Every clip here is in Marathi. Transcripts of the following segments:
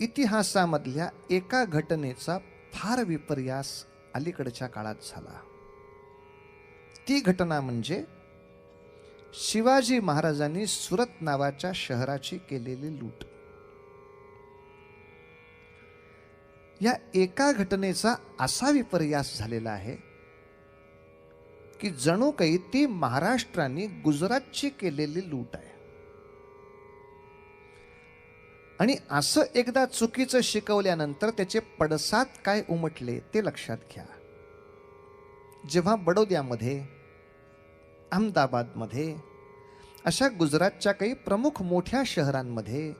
इतिहासामधल्या एका घटनेचा फार विपर्यास अलीकडच्या काळात झाला. ती घटना म्हणजे शिवाजी महाराजांनी सुरत नावाच्या शहराची केलेली लूट. या एका घटनेचा असा विपर्यास झालेला आहे की जणू काही ती महाराष्ट्राने गुजरातची केलेली लूट आहे. आणि असं एकदा चुकीचं शिकवल्यानंतर त्याचे पडसाद काय उमटले ते लक्षात घ्या. जेव्हा बडोद्यामध्ये अहमदाबादमध्ये अशा गुजरातच्या काही प्रमुख मोठ्या शहरांमध्ये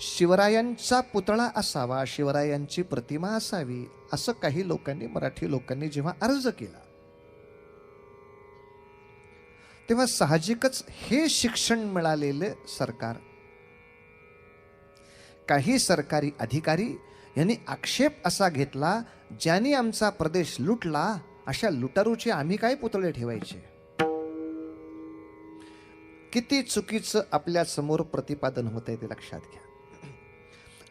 शिवरायांचा पुतळा असावा शिवरायांची प्रतिमा असावी असं काही लोकांनी मराठी लोकांनी जेव्हा अर्ज केला तेव्हा साहजिकच हे शिक्षण मिळालेले सरकार काही सरकारी अधिकारी यांनी आक्षेप असा घेतला ज्यांनी आमचा प्रदेश लुटला अशा लुटारूचे आम्ही काय पुतळे ठेवायचे? किती चुकीचं आपल्यासमोर प्रतिपादन होत आहे ते लक्षात घ्या.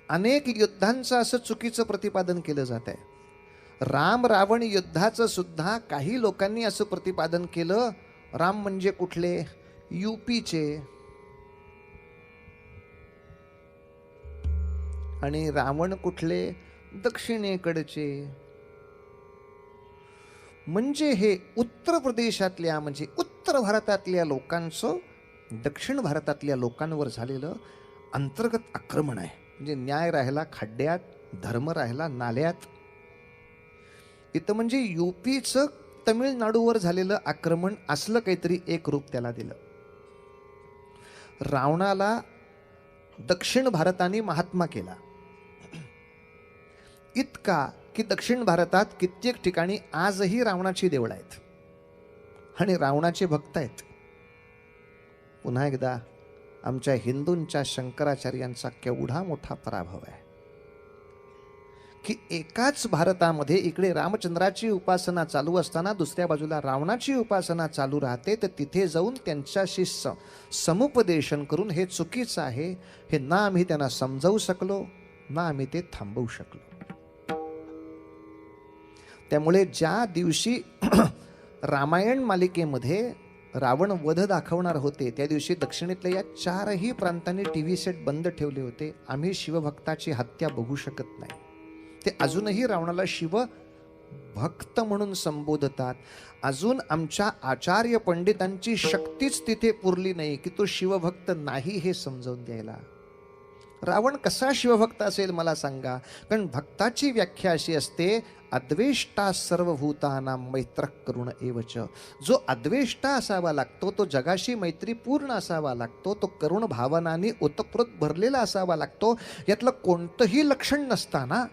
अनेक युद्धांचं असं चुकीचं प्रतिपादन केलं जात आहे राम रावण युद्धाचं सुद्धा काही लोकांनी असं प्रतिपादन केलं. राम म्हणजे कुठले? यूपीचे आणि रावण कुठले दक्षिणेकडचे? म्हणजे हे उत्तर प्रदेशातल्या म्हणजे उत्तर भारतातल्या लोकांचं दक्षिण भारतातल्या लोकांवर झालेलं अंतर्गत आक्रमण आहे. म्हणजे न्याय राहिला खड्ड्यात धर्म राहिला नाल्यात. इथं म्हणजे युपीचं तमिळनाडूवर झालेलं आक्रमण असलं काहीतरी एक रूप त्याला दिलं. रावणाला दक्षिण भारताने महात्मा केला. इतका की दक्षिण भारतात कित्येक ठिकाणी आजही रावणाची देवळं आहेत. आणि रावणाचे भक्त आहेत. पुन्हा एकदा आमच्या हिंदूंच्या शंकराचार्यांचा केवढा मोठा पराभव आहे. की एकाच भारतामध्ये इकडे रामचंद्राची उपासना चालू असताना दुसऱ्या बाजूला रावणाची उपासना चालू राहते तर तिथे जाऊन त्यांच्याशी स समुपदेशन करून हे चुकीचं आहे हे ना आम्ही त्यांना समजावू शकलो ना आम्ही ते थांबवू शकलो. त्यामुळे ज्या दिवशी रामायण मालिकेमध्ये रावण वध दाखवणार होते त्या दिवशी दक्षिणेतल्या या चारही प्रांतांनी टी व्ही सेट बंद ठेवले होते. आम्ही शिवभक्ताची हत्या बघू शकत नाही. ते अजूनही रावणाला शिव भक्त म्हणून संबोधतात. अजून आमच्या आचार्य पंडितांची शक्तीच तिथे पुरली नाही की तो शिवभक्त नाही हे समजावून द्यायला. रावण कसा शिवभक्त असेल मला सांगा. कारण भक्ताची व्याख्या अशी असते अद्वेष्टा सर्वभूताना मैत्र करुण एवच. जो अद्वेष्टा असावा लागतो तो जगाशी मैत्री पूर्ण असावा लागतो तो करुण भावनाने ओतप्रोत भरलेला असावा लागतो यातलं कोणतंही लक्षण नसताना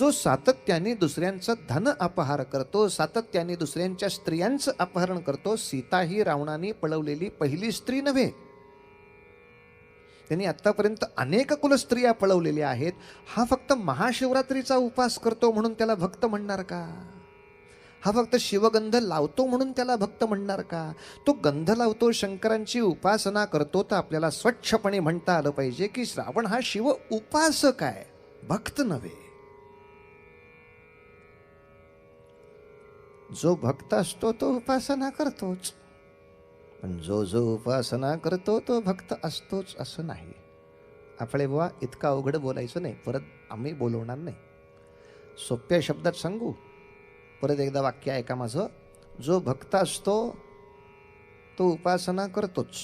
जो सातत्याने दुसऱ्यांचं धन अपहार करतो सातत्याने दुसऱ्यांच्या स्त्रियांचं अपहरण करतो सीता ही रावणाने पळवलेली पहिली स्त्री नव्हे. त्यांनी आत्तापर्यंत अनेक कुलस्त्रिया पळवलेल्या आहेत. हा फक्त महाशिवरात्रीचा उपास करतो म्हणून त्याला भक्त म्हणणार का? हा फक्त शिवगंध लावतो म्हणून त्याला भक्त म्हणणार का? तो गंध लावतो शंकरांची उपासना करतो तर आपल्याला स्वच्छपणे म्हणता आलं पाहिजे की श्रावण हा शिव उपासक आहे भक्त नव्हे. जो भक्त असतो तो उपासना करतोच. पण जो जो उपासना करतो तो भक्त असतोच असं नाही. आपले बुवा इतका अवघड बोलायचं नाही. परत आम्ही बोलवणार नाही. सोप्या शब्दात सांगू. परत एकदा वाक्य ऐका माझं. जो भक्त असतो तो उपासना करतोच.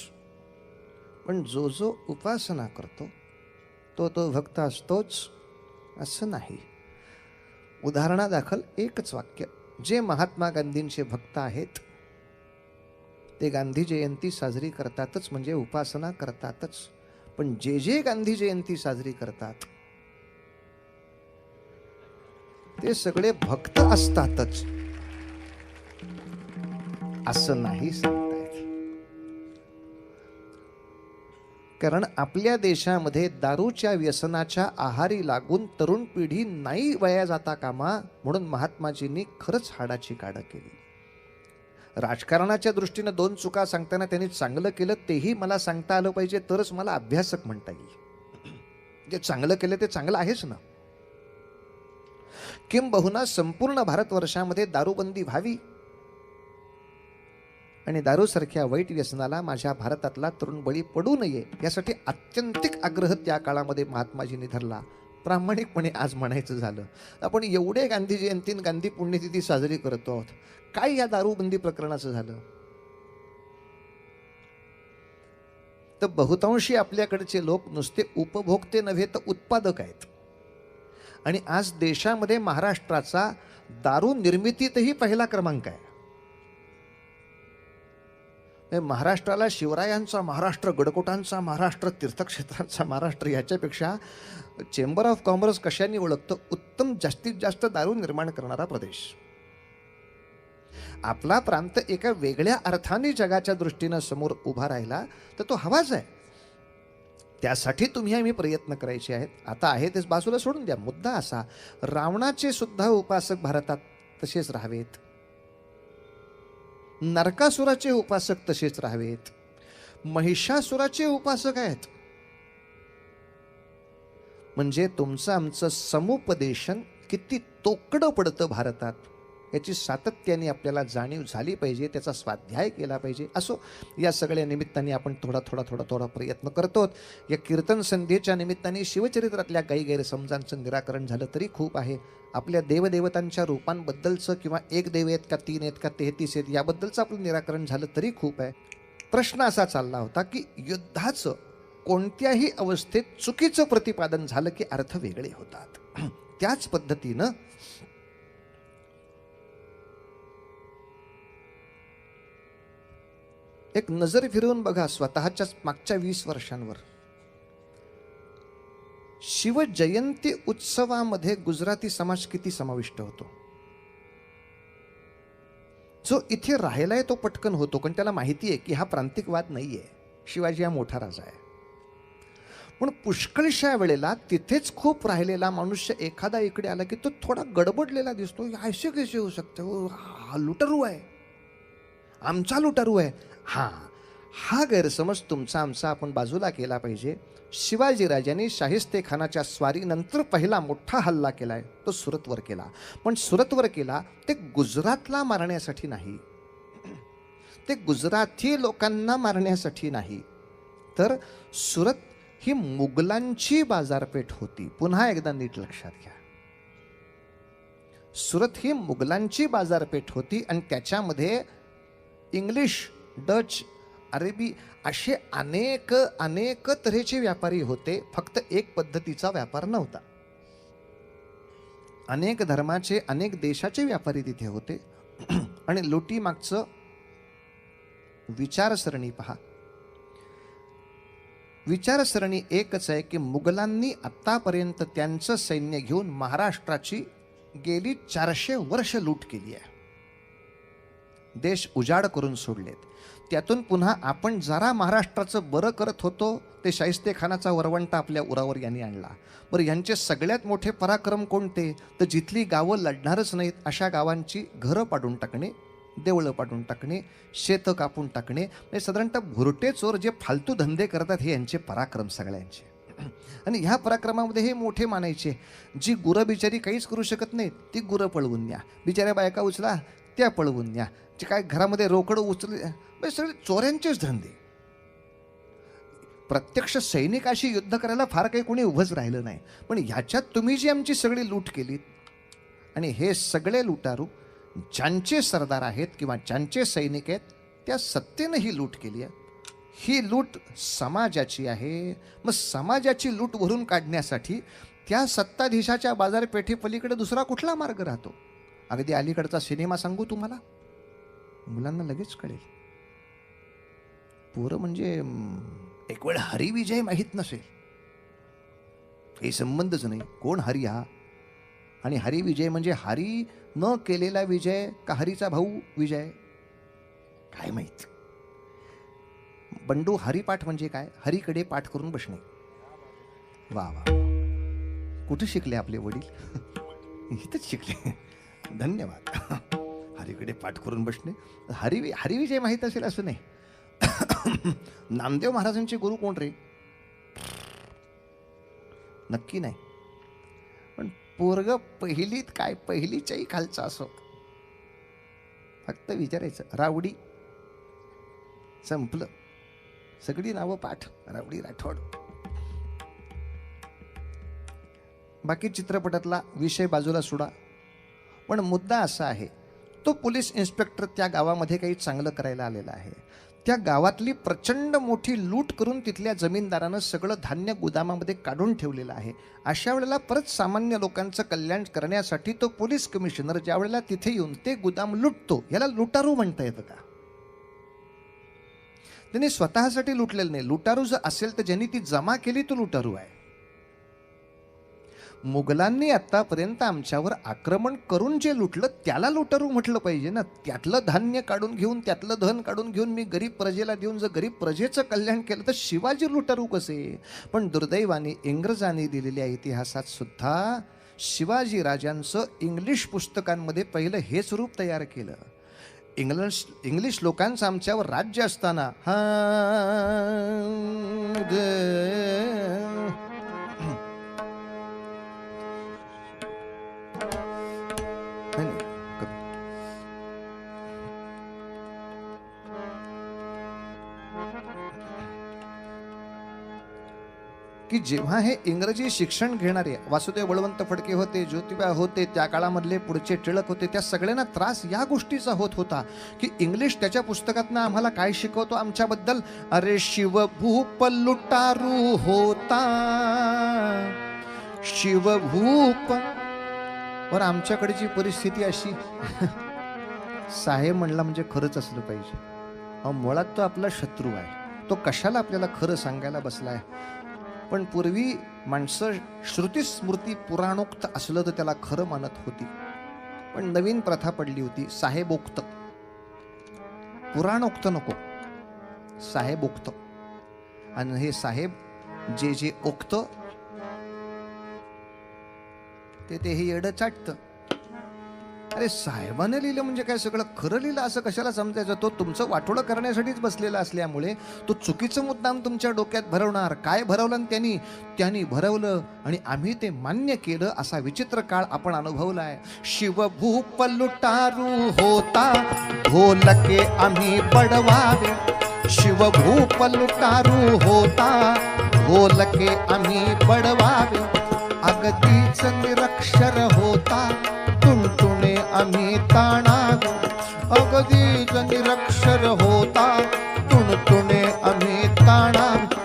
पण जो जो उपासना करतो तो तो भक्त असतोच असं नाही. उदाहरणादाखल एकच वाक्य. जे महात्मा गांधींचे भक्त आहेत ते गांधी जयंती साजरी करतातच म्हणजे उपासना करतातच. पण जे जे गांधी जयंती साजरी करतात ते सगळे भक्त असतातच. असं नाही सांगता येत. कारण आपल्या देशामध्ये दारूच्या व्यसनाच्या आहारी लागून तरुण पिढी नाही वया जाता कामा म्हणून महात्माजींनी खरंच हाडाची काढ केली. राजकारणाच्या दृष्टीनं दोन चुका सांगताना त्यांनी चांगलं केलं तेही मला सांगता आलं पाहिजे तरच मला अभ्यासक म्हणता येईल. जे चांगलं केलं ते चांगलं आहेच ना. किंबहुना संपूर्ण भारतवर्षामध्ये दारूबंदी व्हावी? आणि दारूसारख्या वाईट व्यसनाला माझ्या भारतातला तरुण बळी पडू नये यासाठी अत्यंतिक आग्रह त्या काळामध्ये महात्माजींनी धरला. प्रामाणिकपणे आज म्हणायचं झालं. आपण एवढे गांधी जयंती गांधी पुण्यतिथी साजरी करतो आहोत. काय या दारूबंदी प्रकरणाचं झालं? तर बहुतांशी आपल्याकडचे लोक नुसते उपभोक्ते नव्हे तर उत्पादक आहेत. आणि आज देशामध्ये महाराष्ट्राचा दारू निर्मितीतही पहिला क्रमांक आहे. महाराष्ट्राला शिवरायांचा महाराष्ट्र गडकोटांचा महाराष्ट्र तीर्थक्षेत्रांचा महाराष्ट्र याच्यापेक्षा चेंबर ऑफ कॉमर्स कशाने ओळखतं? उत्तम जास्तीत जास्त दारू निर्माण करणारा प्रदेश. आपला प्रांत एका वेगळ्या अर्थाने जगाच्या दृष्टीनं समोर उभा राहिला तर तो हवाच आहे. त्यासाठी तुम्ही आम्ही प्रयत्न करायचे आहेत. आता आहे तेच बाजूला सोडून द्या. मुद्दा असा रावणाचे सुद्धा उपासक भारतात तसेच राहावेत. नरकासुराचे उपासक तसेच राहावेत. महिषासुराचे उपासक आहेत. म्हणजे तुमचं आमचं समुपदेशन किती तोकडं पडतं भारतात. याची सातत्याने आपल्याला जाणीव झाली पाहिजे त्याचा स्वाध्याय केला पाहिजे. असो या सगळ्या निमित्ताने आपण थोडा थोडा थोडा थोडा प्रयत्न करतो. या कीर्तन संध्येच्या निमित्ताने शिवचरित्रातल्या काही गैरसमजांचं निराकरण झालं तरी खूप आहे. आपल्या देवदेवतांच्या रूपांबद्दलचं किंवा एक देव आहेत का तीन आहेत का तेहतीस आहेत याबद्दलचं आपलं निराकरण झालं तरी खूप आहे. प्रश्न असा चालला होता की युद्धाचं कोणत्याही अवस्थेत चुकीचं प्रतिपादन झालं की अर्थ वेगळे होतात. त्याच पद्धतीनं एक नजर फिरवून बघा स्वतःच्याच मागच्या वीस वर्षांवर. शिवजयंती उत्सवामध्ये गुजराती समाज किती समाविष्ट होतो? जो इथे राहिलाय तो पटकन होतो पण त्याला माहिती आहे की हा प्रांतिकवाद नाहीये. शिवाजी हा मोठा राजा आहे. पण पुष्कळशा वेळेला तिथेच खूप राहिलेला मनुष्य एखादा इकडे आला की तो थोडा गडबडलेला दिसतो. ऐसे कसे होऊ शकते? हो, हा लुटरू आहे. आमचा लुटारू आहे. हां हा गैरसमज तुमचा आमचा आपण बाजूला केला पाहिजे. शिवाजीराजांनी शाहिस्ते खानाच्या स्वारीनंतर पहिला मोठा हल्ला केला आहे. तो सुरतवर केला. पण सुरतवर केला ते गुजरातला मारण्यासाठी नाही. ते गुजराती लोकांना मारण्यासाठी नाही. तर सुरत ही मुघलांची बाजारपेठ होती. पुन्हा एकदा नीट लक्षात घ्या. सुरत ही मुघलांची बाजारपेठ होती आणि त्याच्यामध्ये इंग्लिश डच अरेबी असे अनेक अनेक तऱ्हेचे व्यापारी होते. फक्त एक पद्धतीचा व्यापार नव्हता. अनेक धर्माचे अनेक देशाचे व्यापारी तिथे होते. आणि लुटी मागचं विचारसरणी पहा. विचारसरणी एकच आहे की मुघलांनी आत्तापर्यंत त्यांचं सैन्य घेऊन महाराष्ट्राची गेली चारशे वर्ष लूट केली आहे. देश उजाड करून सोडलेत. त्यातून पुन्हा आपण जरा महाराष्ट्राचं बरं करत होतो ते शाहिस्ते खानाचा वरवंटा आपल्या उरावर यांनी आणला. बरं यांचे सगळ्यात मोठे पराक्रम कोणते? तर जिथली गावं लढणारच नाहीत अशा गावांची घरं पाडून टाकणे देवळं पाडून टाकणे शेतं कापून टाकणे म्हणजे साधारणतः भुरटे चोर जे फालतू धंदे करतात हे यांचे पराक्रम सगळ्यांचे. आणि ह्या पराक्रमामध्ये हे मोठे मानायचे. जी गुरं बिचारी काहीच करू शकत नाहीत ती गुरं पळवून न्या. बिचाऱ्या बायका उचला त्या पळवून न्या. जे काय घरामध्ये रोकडं उचले म्हणजे सगळे चोऱ्यांचेच धंदे. प्रत्यक्ष सैनिकाशी युद्ध करायला फार काही कोणी उभंच राहिलं नाही. पण ह्याच्यात तुम्ही जी आमची सगळी लूट केलीत आणि हे सगळे लुटारू ज्यांचे सरदार आहेत किंवा ज्यांचे सैनिक आहेत त्या सत्तेनं ही लूट केली आहे. ही लूट समाजाची आहे. मग समाजाची लूट भरून काढण्यासाठी त्या सत्ताधीशाच्या बाजारपेठेपलीकडे दुसरा कुठला मार्ग राहतो? अगदी अलीकडचा सिनेमा सांगू तुम्हाला? मुलांना लगेच कळेल. पोरं म्हणजे एक वेळ हरिविजय माहीत नसेल. काही संबंधच नाही. कोण हरी हा? आणि हरिविजय म्हणजे हरी न केलेला विजय का हरीचा भाऊ विजय? काय माहीत. बंडू हरिपाठ म्हणजे काय? हरीकडे पाठ करून बसणे. वा वा. कुठे शिकले आपले वडील? इथंच शिकले. धन्यवाद. हरीकडे पाठ करून बसणे. हरी हरिविजय माहीत असेल असं नाही. नामदेव महाराजांचे गुरु कोण रे? नक्की नाही. पण पोरग पहिलीत काय पहिलीच्याही खालचं असो. फक्त विचारायचं रावडी. संपलं. सगळी नावं पाठ रावडी राठोड. बाकी चित्रपटातला विषय बाजूला सोडा. पण मुद्दा असा आहे तो पोलीस इन्स्पेक्टर त्या गावामध्ये काही चांगलं करायला आलेला आहे. त्या गावातली प्रचंड मोठी लूट करून तिथल्या जमीनदारानं सगळं धान्य गोदामामध्ये काढून ठेवलेलं आहे. अशा वेळेला परत सामान्य लोकांचं कल्याण करण्यासाठी तो पोलीस कमिशनर ज्या वेळेला तिथे येऊन ते गोदाम लुटतो याला लुटारू म्हणता येतं का? त्यांनी स्वतःसाठी लुटलेलं नाही. लुटारू जर असेल तर ज्यांनी ती जमा केली तो लुटारू आहे. मुघलांनी आतापर्यंत आमच्यावर आक्रमण करून जे लुटलं त्याला लुटारू म्हटलं पाहिजे ना. त्यातलं धान्य काढून घेऊन त्यातलं धन काढून घेऊन मी गरीब प्रजेला देऊन जर गरीब प्रजेचं कल्याण केलं तर शिवाजी लुटारू कसे? पण दुर्दैवाने इंग्रजांनी दिलेल्या इतिहासात सुद्धा शिवाजी राजांचं इंग्लिश पुस्तकांमध्ये पहिलं हेच रूप तयार केलं. इंग्लिश इंग्लिश लोकांचं आमच्यावर राज्य असताना हा की जेव्हा हे इंग्रजी शिक्षण घेणारे वासुदेव बळवंत फडके होते ज्योतिबा होते त्या काळामधले पुढचे टिळक होते त्या सगळ्यांना त्रास या गोष्टीचा होत होता की इंग्लिश त्याच्या पुस्तकातनं आम्हाला काय शिकवतो आमच्याबद्दल? अरे शिवभूप लुटारू होता. शिवभूप पण आमच्याकडची परिस्थिती अशी साहेब म्हणला म्हणजे खरंच असलं पाहिजे. मुळात तो आपला शत्रू आहे. तो कशाला आपल्याला खरं सांगायला बसला आहे पण पूर्वी माणसं श्रुतीस्मृती पुराणोक्त असलं तर त्याला खरं मानत होती. पण नवीन प्रथा पडली होती साहेबोक्त. पुराणोक्त नको. साहेबोक्त. आणि हे साहेब जे जे ओक्त ते ते हे येडं चाटतं. अरे साहेबाने लिहिलं म्हणजे काय? सगळं खरं लिहिलं असं कशाला समजायचं? तो तुमचं वाटोळं करण्यासाठीच बसलेला असल्यामुळे तो चुकीचं मुद्दाम तुमच्या डोक्यात भरवणार. काय भरवलं आणि त्यांनी? त्यांनी भरवलं आणि आम्ही ते मान्य केलं असा विचित्र काळ आपण अनुभवलाय. शिवभूप लुटारू होता ढोलके आम्ही बडवावे शिवभूप लुटारू होता ढोलके आम्ही बडवावे अगदीच निरक्षर होता टुणटुणे आम्ही ताणावे अगदीच निरक्षर होता टुणटुणे आम्ही ताणावे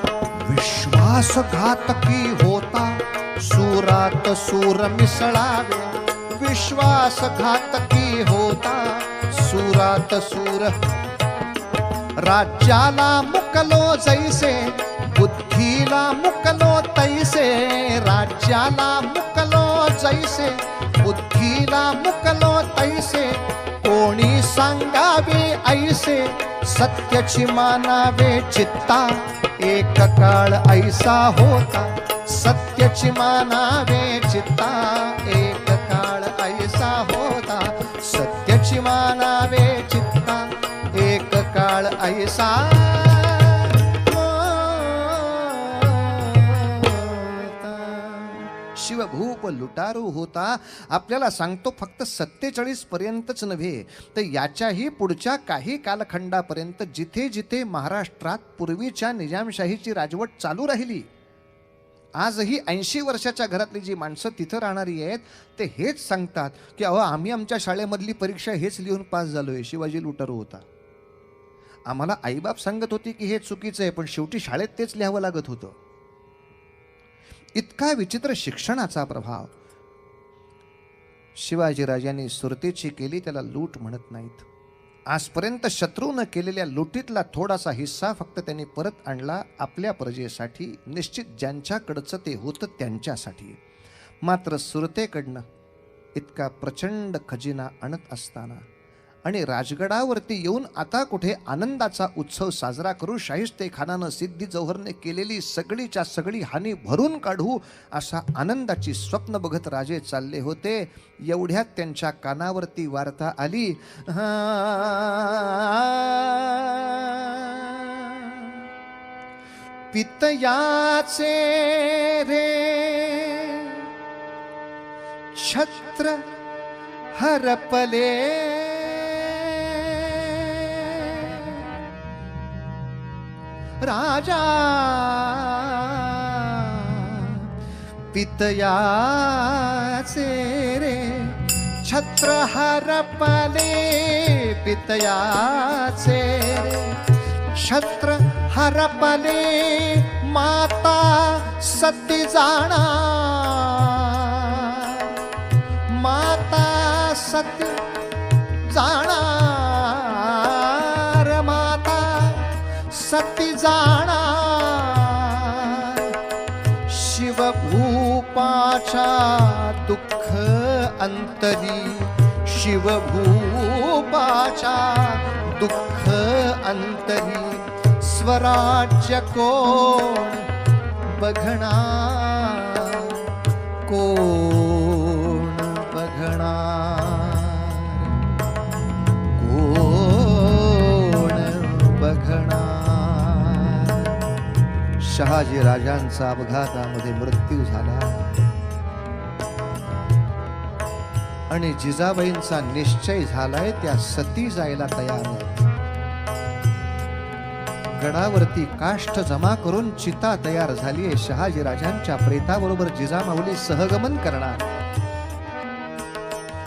विश्वासघातकी होता, सुरात सूर मिसळावे विश्वासघातकी होता, सुरात सूर। राज्याला मुकलो जैसे, बुद्धीला मुकलो तैसे, राज्याला मुकलो जैसे बुद्धीला मुकलो तैसे, कोणी सांगावे ऐसे सत्याची मानावे चित्ता, एक काळ ऐसा होता सत्याची मानावे चित्ता, एक काळ ऐसा होता सत्याची मानावे चित्ता, एक काळ ऐसा भूप लुटारू होता. आपल्याला सांगतो फक्त सत्तेचाळीस पर्यंतच नव्हे तर याच्याही पुढच्या काही कालखंडापर्यंत जिथे जिथे महाराष्ट्रात पूर्वीच्या निजामशाहीची राजवट चालू राहिली आजही ऐंशी वर्षाच्या घरातली जी माणसं तिथं राहणारी आहेत ते हेच सांगतात की अहो आम्ही आमच्या शाळेमधली परीक्षा हेच लिहून पास झालोय शिवाजी लुटारू होता. आम्हाला आईबाप सांगत होती की हे चुकीचं आहे पण शेवटी शाळेत तेच लिहावं लागत होतं. इतका विचित्र शिक्षणाचा प्रभाव. शिवाजीराजांनी सुरतेची केली त्याला लूट म्हणत नाहीत. आजपर्यंत शत्रूनं केलेल्या लुटीतला थोडासा हिस्सा फक्त त्यांनी परत आणला आपल्या प्रजेसाठी निश्चित ज्यांच्याकडचं ते होतं त्यांच्यासाठी. मात्र सुरतेकडनं इतका प्रचंड खजिना आणत असताना आणि राजगडावरती येऊन आता कुठे आनंदाचा उत्सव साजरा करू शाहिस्ते खानानं सिद्धी जौहरने केलेली सगळीच्या सगळी हानी भरून काढू असा आनंदाची स्वप्न बघत राजे चालले होते. एवढ्यात त्यांच्या कानावरती वार्ता आली. पितयाचे रे छत्र हरपले. राजा. पितयाचे रे छत्र हरपले पितयाचे रे छत्र हरपले माता सती जाणा. माता सती जाणा. सती जाणार दुःख अंतरी शिवभूपाचा दुःख अंतरी स्वराज्य कोण बघणार? कोण शहाजी राजांचा अपघातामध्ये मृत्यू झाला. आणि जिजाबाईंचा निश्चय झालाय त्या सती जायला तयार गडावरती काष्ठ जमा करून चिता तयार झालीये. शहाजी राजांच्या प्रेताबरोबर जिजामाऊली सहगमन करणार.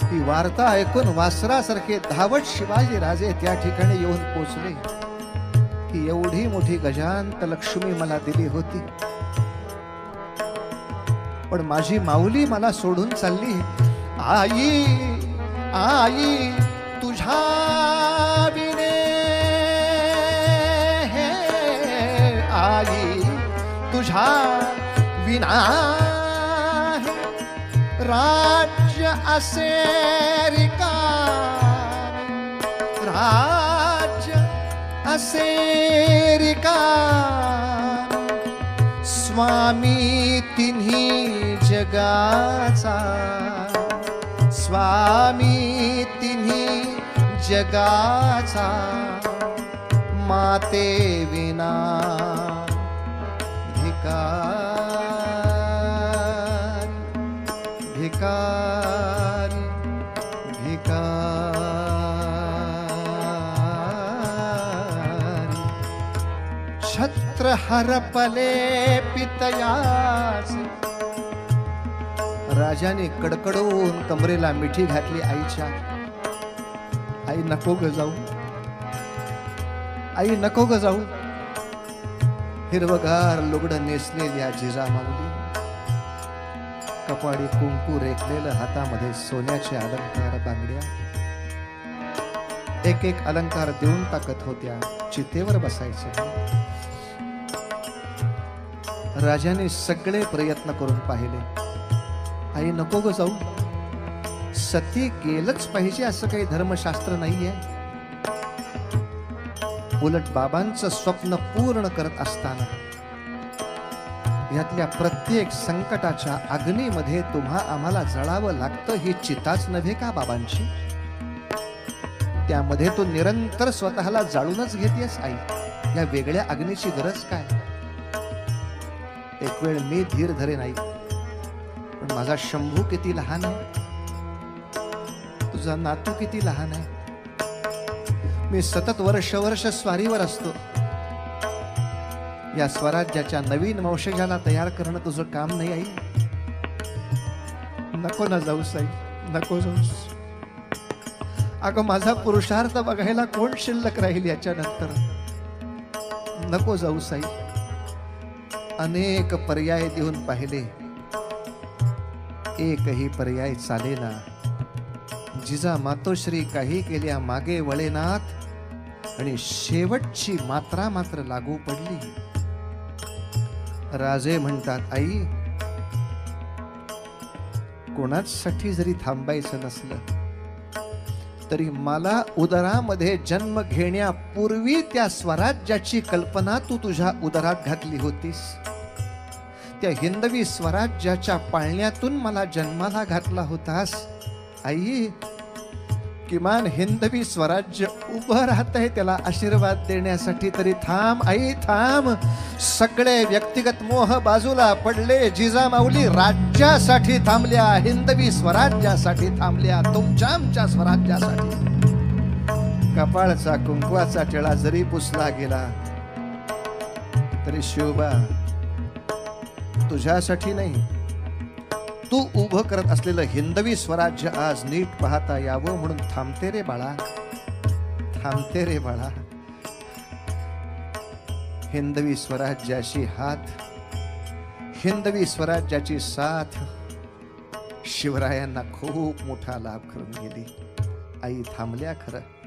ही वार्ता ऐकून वासरासारखे धावत शिवाजी राजे त्या ठिकाणी येऊन पोचले. की एवढी मोठी गजांत लक्ष्मी मला दिली होती. पण माझी माऊली मला सोडून चालली. आई आई तुझ्या विने हे आई तुझ्या विना राज्य असे रिका रा सेरिका स्वामी तिन्ही जगाचा. स्वामी तिन्ही जगाचा. माते विना भिकार भिकार भिकार. छत्र हरपले पितयास. राजाने कडकडून कमरेला मिठी घातली आईच्या. आई नको ग जाऊ. आई नको ग जाऊ. हिरवगार लुगड नेसलेल्या जिजामाऊली. कपाडी कुंकू रेखलेलं हातामध्ये सोन्याचे अलंकार बांगड्या. एक एक अलंकार देऊन टाकत होत्या. चितेवर बसायचे. राजाने सगळे प्रयत्न करून पाहिले. आई नको ग जाऊ. सती गेलंच पाहिजे असं काही धर्मशास्त्र नाहीये. उलट बाबांचं स्वप्न पूर्ण करत असताना यातल्या प्रत्येक संकटाच्या अग्नीमध्ये तुम्हा आम्हाला जळावं लागतं ही चिताच नव्हे का बाबांची? त्यामध्ये तू निरंतर स्वतःला जाळूनच घेतेस आई. या वेगळ्या अग्नीची गरज काय? एक वेळ मी धीर धरे नाही. पण माझा शंभू किती लहान आहे? तुझा नातू किती लहान आहे? मी सतत वर्ष वर्ष स्वारीवर असतो. या स्वराज्याच्या नवीन वंशजाला तयार करणं तुझं काम नाही आई. नको ना जाऊस आई नको जाऊस. अगं माझा पुरुषार्थ बघायला कोण शिल्लक राहील याच्यानंतर? नको जाऊस आई. अनेक पर्याय देऊन पाहिले. एकही पर्याय चालेना. जिजा मातोश्री काही केल्या मागे वळेनात आणि शेवटची मात्रा मात्र लागू पडली. राजे म्हणतात आई कोणाचसाठी जरी थांबायचं नसलं तरी मला उदरामध्ये जन्म घेण्यापूर्वी त्या स्वराज्याची कल्पना तू तुझ्या उदरात घातली होतीस. त्या हिंदवी स्वराज्याच्या पाळण्यातून मला जन्माला घातला होतास. आई किमान हिंदवी स्वराज्य उभं राहत आहे त्याला आशीर्वाद देण्यासाठी तरी थांब आई थांब. सगळे व्यक्तिगत मोह बाजूला पडले. जिजामाऊली राज्यासाठी थांबल्या हिंदवी स्वराज्यासाठी थांबल्या तुमच्या आमच्या स्वराज्यासाठी. कपाळचा कुंकवाचा टिळा जरी पुसला गेला तरी शिवबा तुझ्यासाठी नाही. तू उभं करत असलेलं हिंदवी स्वराज्य आज नीट पाहता यावं म्हणून थांबते रे बाळा. थांबते रे बाळा. हिंदवी स्वराज्याशी हात हिंदवी स्वराज्याची साथ. शिवरायांना खूप मोठा लाभ करून गेली. आई थांबल्या खरं.